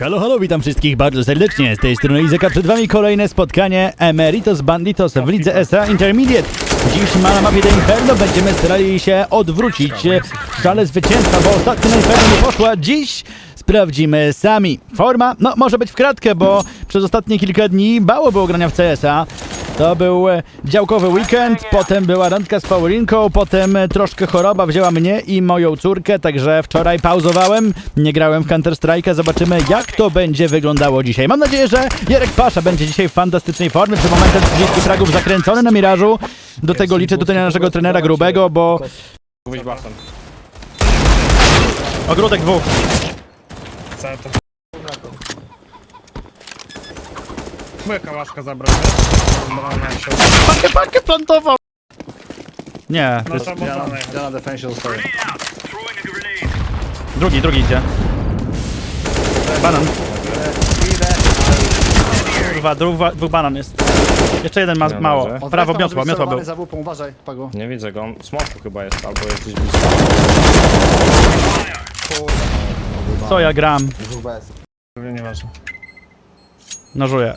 Halo, halo, witam wszystkich bardzo serdecznie. Z tej strony Izaka, przed wami kolejne spotkanie Emeritos Banditos w lidze SA Intermediate. Dziś na mapie The Inferno będziemy starali się odwrócić szale zwycięstwa, bo ostatnio Inferno nie poszła. Dziś sprawdzimy sami. Forma, no może być w kratkę, bo przez ostatnie kilka dni mało było grania w CSa. To był e, działkowy weekend, potem była randka z Paulinką, potem e, troszkę choroba wzięła mnie i moją córkę, także wczoraj pauzowałem, nie grałem w Counter Strike'a, zobaczymy jak to będzie wyglądało dzisiaj. Mam nadzieję, że Jarek Pasza będzie dzisiaj w fantastycznej formie, przy momentem 30 fragów zakręcony na mirażu. Do tego liczę tutaj na naszego trenera Grubego, bo ogródek dwóch. Kałaszka zabrać, wiesz? Zbanowana się. Pakę, pakę plantował! Nie, to No jest to Ja na, można ja na defensie zostaję. drugi, drugi idzie. Banan. Kurwa, dwóch, dwóch banan jest. Jeszcze jeden ma Nie, mało. dobrze. Prawo, Odwracam, miotła, miotła był. za wupą, uważaj, Pago. Nie widzę go. Smoku chyba jest, albo jesteś blisko. Co ja gram? Nieważne. Nożuję.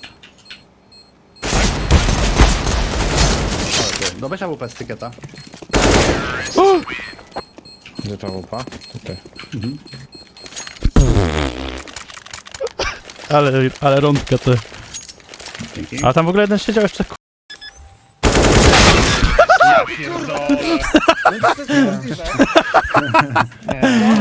Do bycia WP z tyketa. Gdzie ta łupa? Tutaj. Ale, ale rądka ty. Dzięki. A tam w ogóle jeden siedział jeszcze. ku-